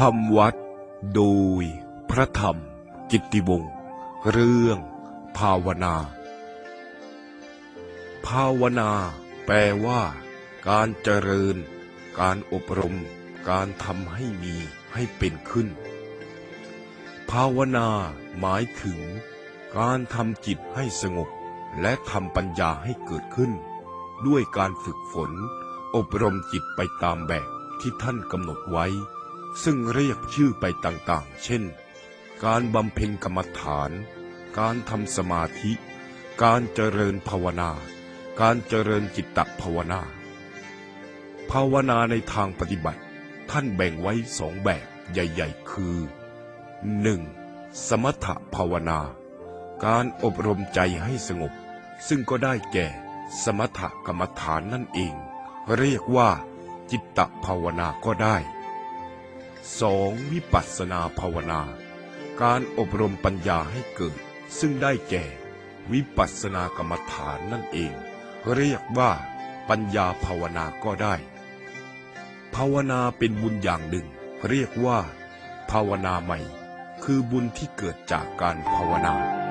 คำวัด โดย พระธรรม กิตติวงศ์เรื่อง ภาวนา ภาวนา แปลว่า การเจริญ การอบรม การทำให้มีให้เป็นขึ้น ภาวนา หมายถึง การทำจิตให้สงบ และทำปัญญาให้เกิดขึ้น ด้วยการฝึกฝน อบรมจิตไปตามแบบที่ท่านกำหนดไว้ ซึ่งเรียกชื่อไปต่างๆ เช่น การบำเพ็ญกรรมฐาน การทำสมาธิ การเจริญภาวนา การเจริญจิตตภาวนา ภาวนาในทางปฏิบัติ ท่านแบ่งไว้สองแบบใหญ่ ๆ คือ 1. สมถภาวนา การอบรมใจให้สงบ ซึ่งก็ได้แก่ สมถกรรมฐานนั่นเอง เรียกว่าจิตตภาวนาก็ได้ 2. วิปัสสนาภาวนา การอบรมปัญญาให้เกิด ซึ่งได้แก่ วิปัสสนากรรมฐานนั่นเอง เรียกว่า ปัญญาภาวนาก็ได้ ภาวนาเป็นบุญอย่างหนึ่ง เรียกว่า ภาวนาใหม่ คือบุญที่เกิดจากการภาวนา